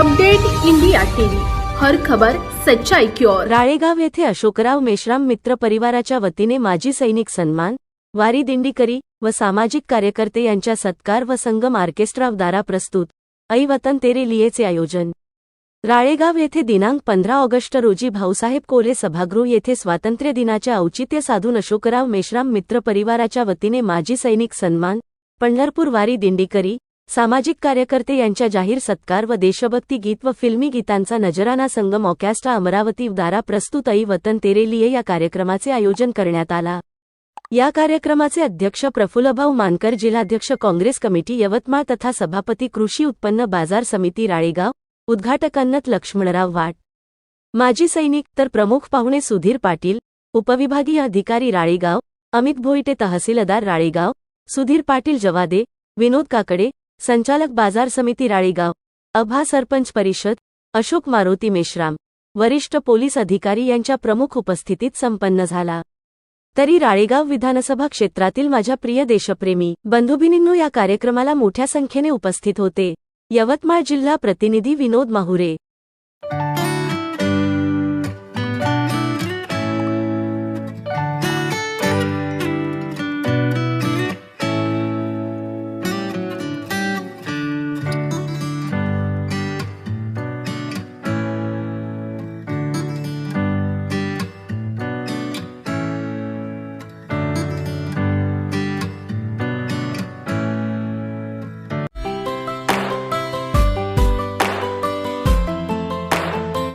Update India TV. हर खबर सच्चाई की ओर. राळेगाव येथे अशोकराव मेश्राम मित्र परिवाराच्या वतीने माजी सैनिक सन्मान वारी दिंडीकरी व सामाजिक कार्यकर्ते यांच्या सत्कार व संगम ऑर्केस्ट्रा द्वारा प्रस्तुत ऐ वतन तेरे लियेचे आयोजन. राळेगाव येथे दिनांक पंधरा ऑगस्ट रोजी भाऊसाहेब कोले सभागृह येथे स्वातंत्र्य दिनाच्या औचित्य साधून अशोकराव मेश्राम मित्र परिवाराच्या वतीने माजी सैनिक सन्मान पंढरपूर वारी दिंडीकरी सामाजिक कार्यकर्ते यांच्या जाहीर सत्कार व देशभक्ती गीत व फिल्मी गीतांचा नजराना संगम ऑकॅस्ट्रा अमरावती द्वारा प्रस्तुत ऐ वतन तेरेलिये या कार्यक्रमाचे आयोजन करण्यात आला. या कार्यक्रमाचे अध्यक्ष प्रफुल्लभाऊ मानकर जिल्हाध्यक्ष काँग्रेस कमिटी यवतमाळ तथा सभापती कृषी उत्पन्न बाजार समिती राळेगाव उद्घाटकांनत लक्ष्मणराव वाट. माजी सैनिक तर प्रमुख पाहुणे सुधीर पाटील उपविभागीय अधिकारी राळेगाव अमित भोईटे तहसीलदार राळेगाव सुधीर पाटील जवादे विनोद काकडे संचालक बाजार समिती राळेगाव अभा सरपंच परिषद अशोक मारुती मेश्राम वरिष्ठ पोलीस अधिकारी यांच्या प्रमुख उपस्थितीत संपन्न झाला. तरी राळेगाव विधानसभा क्षेत्रातील माझ्या प्रिय देशप्रेमी बंधुभिनींनो या कार्यक्रमाला मोठ्या संख्येने उपस्थित होते. यवतमाळ जिल्हा प्रतिनिधी विनोद माहुरे